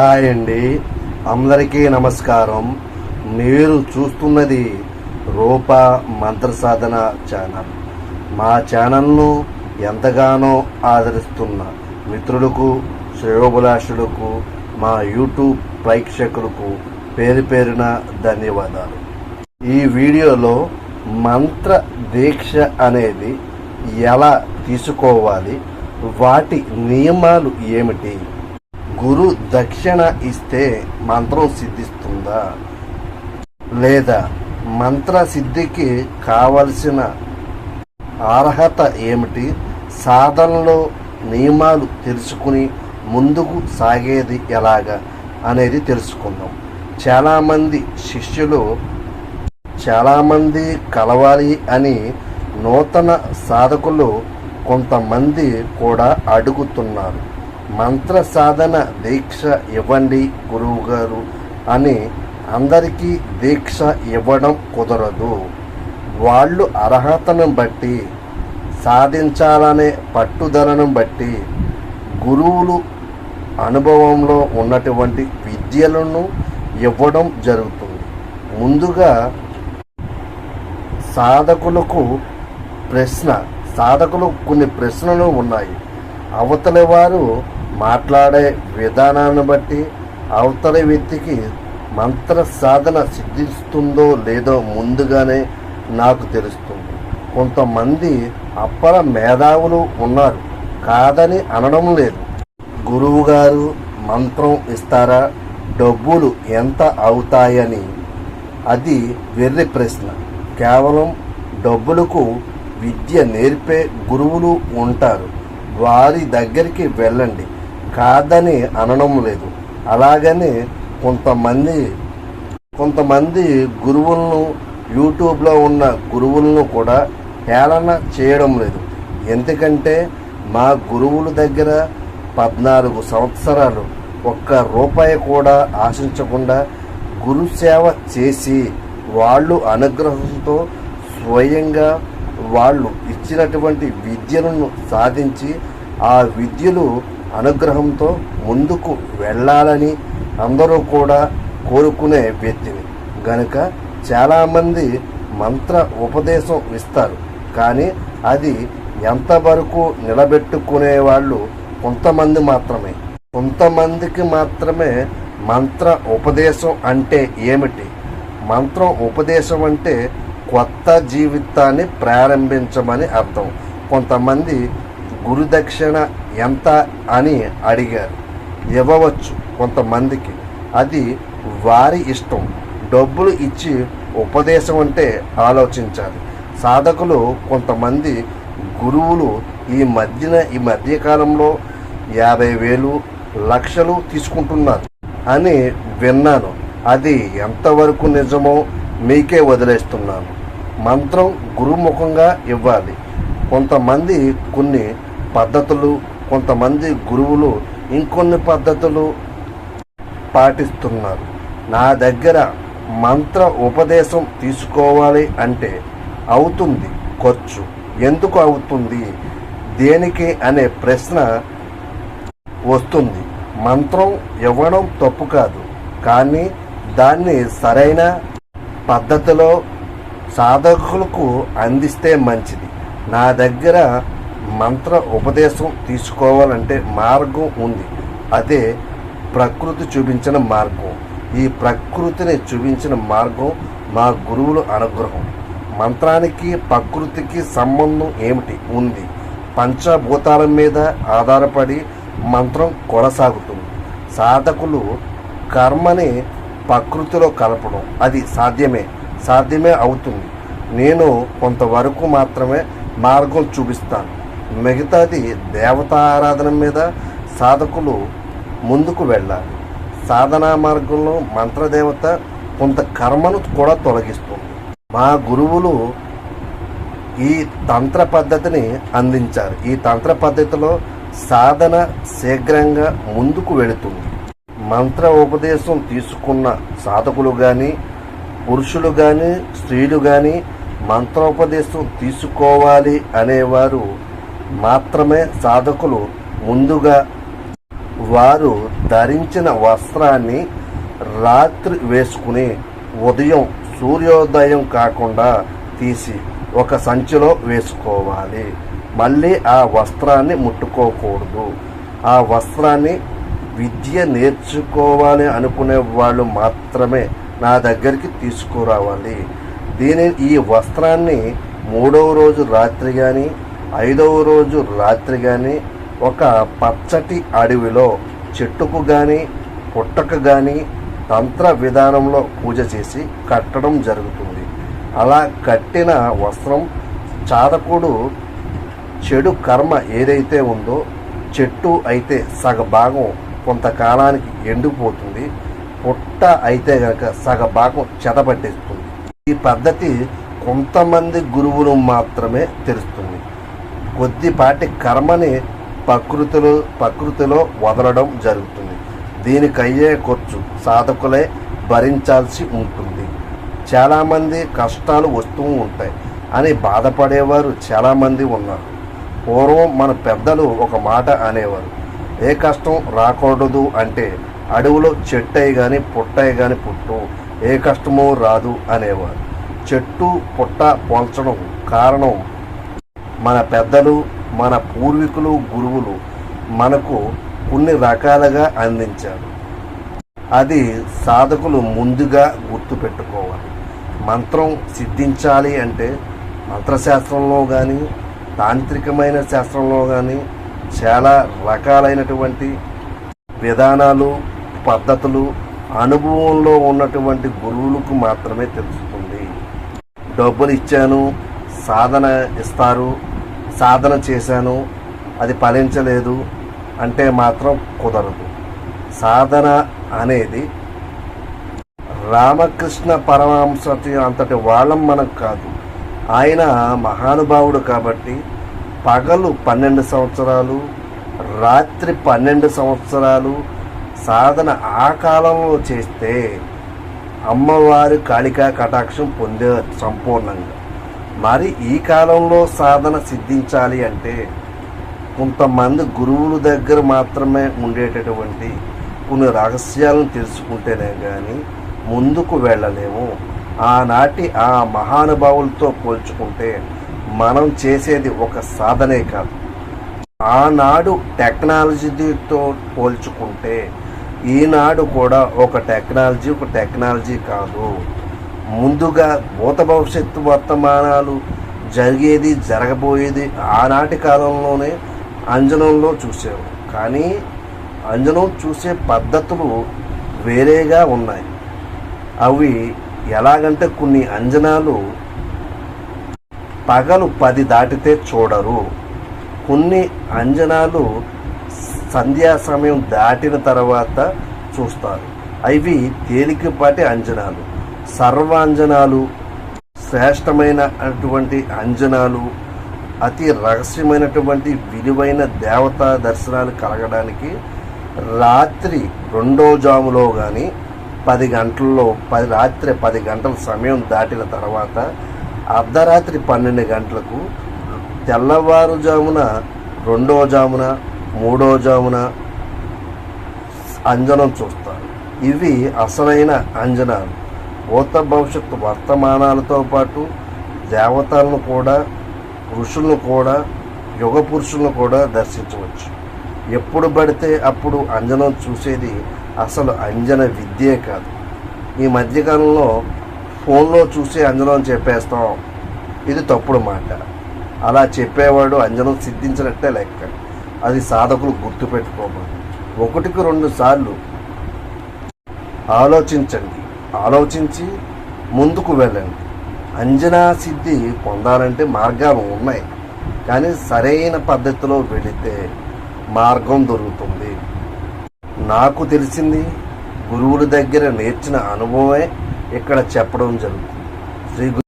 Hi అండి. అందరికీ నమస్కారం. మీరు చూస్తున్నది రూప మంత్ర సాధన ఛానల్. మా ఛానల్ను ఎంతగానో ఆదరిస్తున్న మిత్రులకు శ్రేయోభిలాషులకు మా యూట్యూబ్ ప్రేక్షకులకు పేరు పేరున ధన్యవాదాలు. ఈ వీడియోలో మంత్ర దీక్ష అనేది ఎలా తీసుకోవాలి? వాటి నియమాలు ఏమిటి? గురు దక్షిణ ఇస్తే మంత్రం సిద్ధిస్తుందా? లేదా మంత్ర సిద్ధికి కావలసిన అర్హత ఏమిటి? సాధనలో నియమాలు తెలుసుకుని ముందుకు సాగేది ఎలాగా అనేది తెలుసుకుందాం. చాలామంది శిష్యులు చాలామంది కలవాలి అని నూతన సాధకులు కొంతమంది కూడా అడుగుతున్నారు. మంత్ర సాధన దీక్ష ఇవ్వండి గురువు గారు అని అందరికీ దీక్ష ఇవ్వడం కుదరదు. వాళ్ళు అర్హతను బట్టి సాధించాలనే పట్టుదలను బట్టి గురువులు అనుభవంలో ఉన్నటువంటి విద్యలను ఇవ్వడం జరుగుతుంది. ముందుగా సాధకులకు ప్రశ్న సాధకులు కొన్ని ప్రశ్నలు ఉన్నాయి. అవతలి వారు మాట్లాడే విధానాన్ని బట్టి అవతలి వ్యక్తికి మంత్ర సాధన సిద్ధిస్తుందో లేదో ముందుగానే నాకు తెలుస్తుంది. కొంతమంది అప్పర మేధావులు ఉన్నారు. కాదని అనడం లేదు. గురువు గారు మంత్రం ఇస్తారా? డబ్బులు ఎంత అవుతాయని? అది వెర్రి ప్రశ్న. కేవలం డబ్బులకు విద్య నేర్పే గురువులు ఉంటారు. వారి దగ్గరికి వెళ్ళండి. కాదని అనడం లేదు. అలాగని కొంతమంది కొంతమంది గురువులను యూట్యూబ్లో ఉన్న గురువులను కూడా హేళన చేయడం లేదు. ఎందుకంటే మా గురువుల దగ్గర పద్నాలుగు సంవత్సరాలు ఒక్క రూపాయి కూడా ఆశించకుండా గురుసేవ చేసి వాళ్ళు అనుగ్రహంతో స్వయంగా వాళ్ళు ఇచ్చినటువంటి విద్యలను సాధించి ఆ విద్యలు అనుగ్రహంతో ముందుకు వెళ్ళాలని అందరూ కూడా కోరుకునే వ్యక్తిని. గనుక చాలామంది మంత్ర ఉపదేశం ఇస్తారు కానీ అది ఎంతవరకు నిలబెట్టుకునే వాళ్ళు కొంతమంది మాత్రమే. కొంతమందికి మాత్రమే మంత్ర ఉపదేశం అంటే ఏమిటి? మంత్రం ఉపదేశం అంటే కొత్త జీవితాన్ని ప్రారంభించమని అర్థం. కొంతమంది గురుదక్షిణ ఎంత అని అడిగారు. ఇవ్వవచ్చు కొంతమందికి. అది వారి ఇష్టం. డబ్బులు ఇచ్చి ఉపదేశం అంటే ఆలోచించాలి. సాధకులు కొంతమంది గురువులు ఈ మధ్యన ఈ మధ్యకాలంలో యాభై వేలు లక్షలు తీసుకుంటున్నారు అని విన్నాను. అది ఎంతవరకు నిజమో మీకే వదిలేస్తున్నాను. మంత్రం గురుముఖంగా ఇవ్వాలి. కొంతమంది కొన్ని పద్ధతులు కొంతమంది గురువులు ఇంకొన్ని పద్ధతులు పాటిస్తున్నారు. నా దగ్గర మంత్ర ఉపదేశం తీసుకోవాలి అంటే అవుతుంది ఖర్చు. ఎందుకు అవుతుంది? దేనికి అనే ప్రశ్న వస్తుంది. మంత్రం ఇవ్వడం తప్పు కాదు. కానీ దాన్ని సరైన పద్ధతిలో సాధకులకు అందిస్తే మంచిది. నా దగ్గర మంత్ర ఉపదేశం తీసుకోవాలంటే మార్గం ఉంది. అదే ప్రకృతి చూపించిన మార్గం. ఈ ప్రకృతిని చూపించిన మార్గం మా గురువుల అనుగ్రహం. మంత్రానికి ప్రకృతికి సంబంధం ఏమిటి? ఉంది. పంచభూతాల మీద ఆధారపడి మంత్రం కొనసాగుతుంది. సాధకులు కర్మని ప్రకృతిలో కలపడం. అది సాధ్యమే. సాధ్యమే అవుతుంది. నేను కొంతవరకు మాత్రమే మార్గం చూపిస్తాను. మిగతాది దేవతారాధన మీద సాధకులు ముందుకు వెళ్ళాలి. సాధనా మార్గంలో మంత్రదేవత కొంత కర్మను కూడా తొలగిస్తుంది. మా గురువులు ఈ తంత్ర పద్ధతిని అందించారు. ఈ తంత్ర పద్ధతిలో సాధన శీఘ్రంగా ముందుకు వెళుతుంది. మంత్ర ఉపదేశం తీసుకున్న సాధకులు కానీ పురుషులు కానీ స్త్రీలు కానీ మంత్రోపదేశం తీసుకోవాలి అనేవారు మాత్రమే సాధకులు ముందుగా వారు ధరించిన వస్త్రాన్ని రాత్రి వేసుకుని ఉదయం సూర్యోదయం కాకుండా తీసి ఒక సంచిలో వేసుకోవాలి. మళ్ళీ ఆ వస్త్రాన్ని ముట్టుకోకూడదు. ఆ వస్త్రాన్ని విద్య నేర్చుకోవాలి అనుకునే వాళ్ళు మాత్రమే నా దగ్గరికి తీసుకురావాలి. దీని ఈ వస్త్రాన్ని మూడవ రోజు రాత్రి కానీ ఐదవ రోజు రాత్రి కానీ ఒక పచ్చటి అడవిలో చెట్టుకు కానీ పుట్టకు కానీ తంత్ర విధానంలో పూజ చేసి కట్టడం జరుగుతుంది. అలా కట్టిన వస్త్రం చాదకుడు చెడు కర్మ ఏదైతే ఉందో చెట్టు అయితే సగ భాగం కొంతకాలానికి ఎండిపోతుంది. పుట్ట అయితే గనక సగ భాగం చెదపట్టేస్తుంది. ఈ పద్ధతి కొంతమంది గురువులు మాత్రమే తెలుస్తుంది. కొద్దిపాటి కర్మని ప్రకృతిలో ప్రకృతిలో వదలడం జరుగుతుంది. దీనికయ్యే ఖర్చు సాధకులే భరించాల్సి ఉంటుంది. చాలామంది కష్టాలు వస్తూ ఉంటాయి అని బాధపడేవారు చాలామంది ఉన్నారు. పూర్వం మన పెద్దలు ఒక మాట అనేవారు ఏ కష్టం రాకూడదు అంటే అడవిలో చెట్టయి కానీ పుట్టయి కానీ పుట్టు ఏ కష్టమో రాదు అనేవారు. చెట్టు పుట్ట పోల్చడం కారణం మన పెద్దలు మన పూర్వీకులు గురువులు మనకు కొన్ని రకాలుగా అందించారు. అది సాధకులు ముందుగా గుర్తుపెట్టుకోవాలి. మంత్రం సిద్ధించాలి అంటే మంత్రశాస్త్రంలో కానీ తాంత్రికమైన శాస్త్రంలో కానీ చాలా రకాలైనటువంటి విధానాలు పద్ధతులు అనుభవంలో ఉన్నటువంటి గురువులకు మాత్రమే తెలుస్తుంది. డబ్బులు ఇచ్చాను సాధన ఇస్తారు సాధన చేశాను అది ఫలించలేదు అంటే మాత్రం కుదరదు. సాధన అనేది రామకృష్ణ పరమహంసటి అంతటి వాళ్ళం మనకు కాదు. ఆయన మహానుభావుడు కాబట్టి పగలు పన్నెండు సంవత్సరాలు రాత్రి పన్నెండు సంవత్సరాలు సాధన ఆ కాలంలో చేస్తే అమ్మవారి కాళికా కటాక్షం పొందే సంపూర్ణంగా. మరి ఈ కాలంలో సాధన సిద్ధించాలి అంటే కొంతమంది గురువుల దగ్గర మాత్రమే ఉండేటటువంటి కొన్ని రహస్యాలను తెలుసుకుంటేనే కానీ ముందుకు వెళ్ళలేము. ఆనాటి ఆ మహానుభావులతో పోల్చుకుంటే మనం చేసేది ఒక సాధనే కాదు. ఆనాడు టెక్నాలజీతో పోల్చుకుంటే ఈనాడు కూడా ఒక టెక్నాలజీ ఒక టెక్నాలజీ కాదు. ముందుగా భూత భవిష్యత్తు వర్తమానాలు జరిగేది జరగబోయేది ఆనాటి కాలంలోనే అంజనంలో చూసాము కానీ అంజనం చూసే పద్ధతులు వేరేగా ఉన్నాయి. అవి ఎలాగంటే కొన్ని అంజనాలు పగలు పది దాటితే చూడరు. కొన్ని అంజనాలు సంధ్యా సమయం దాటిన తర్వాత చూస్తారు. అవి తేలికపాటి అంజనాలు. సర్వ అంజనాలు శ్రేష్టమైన అటువంటి అంజనాలు అతి రహస్యమైనటువంటి విలువైన దేవతా దర్శనాలు కలగడానికి రాత్రి రెండో జాములో కానీ పది గంటల్లో పది రాత్రి పది గంటల సమయం దాటిన తర్వాత అర్ధరాత్రి పన్నెండు గంటలకు తెల్లవారుజామున రెండో జామున మూడో జామున అంజనం చూస్తారు. ఇవి అసలైన అంజనాలు. భూత భవిష్యత్తు వర్తమానాలతో పాటు దేవతలను కూడా ఋషులను కూడా యుగ పురుషులను కూడా దర్శించవచ్చు. ఎప్పుడు పడితే అప్పుడు అంజనం చూసేది అసలు అంజన విద్యే కాదు. ఈ మధ్యకాలంలో ఫోన్లో చూసి అంజనం చెప్పేస్తాం. ఇది తప్పుడు మాట. అలా చెప్పేవాడు అంజనం సిద్ధించినట్టే లెక్క. అది సాధకులు గుర్తుపెట్టుకోమని. ఒకటికి రెండు సార్లు ఆలోచించండి. ఆలోచించి ముందుకు వెళ్ళండి. అంజనా సిద్ధి పొందాలంటే మార్గాలు ఉన్నాయి. కానీ సరైన పద్ధతిలో వెళితే మార్గం దొరుకుతుంది. నాకు తెలిసింది గురువుల దగ్గర నేర్చిన అనుభవమే ఇక్కడ చెప్పడం జరుగుతుంది. శ్రీ